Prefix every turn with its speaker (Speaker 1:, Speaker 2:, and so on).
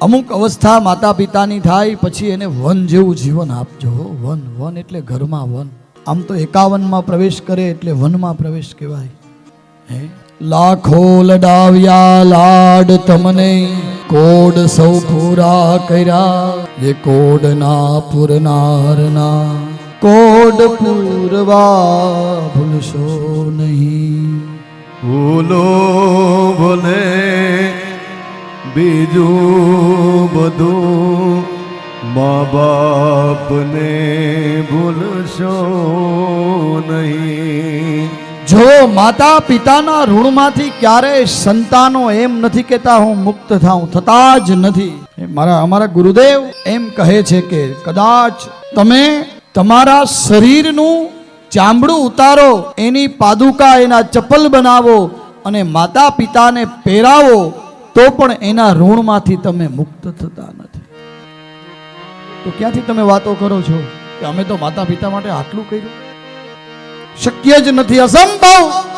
Speaker 1: અમુક અવસ્થા માતા પિતાની થાય, પછી એને વન જેવું જીવન આપજો વન વન એટલે ઘરમાં વન. આમ તો એકાવનમાં પ્રવેશ કરે એટલે વનમાં પ્રવેશ કહેવાય. હે? લાખો લડાવ્યા લાડ તમને કોડ સૌ પૂરા કર્યા. એ કોડના પૂરનારના. કોડ પૂરવા ભૂલશો નહીં.
Speaker 2: ભૂલો ભલે બીજું બધું મા બાપને ભૂલશો નહીં.
Speaker 1: જો માતા પિતાના ઋણમાંથી ક્યારેય સંતાનો એમ નથી કહેતા હું મુક્ત થાઉં, થતા જ નથી. મારા, અમારા ગુરુદેવ એમ કહે છે કે કદાચ તમે તમારા શરીરનું ચામડું ઉતારો, એની પાદુકા એના ચપ્પલ બનાવો અને માતા પિતાને પહેરાવો તો પણ એના ઋણમાંથી તમે મુક્ત થતા નથી. તો ક્યાંથી તમે વાતો કરો છો કે અમે તો માતા પિતા માટે આટલું કર્યું? શક્ય જ નથી. અસંભવ!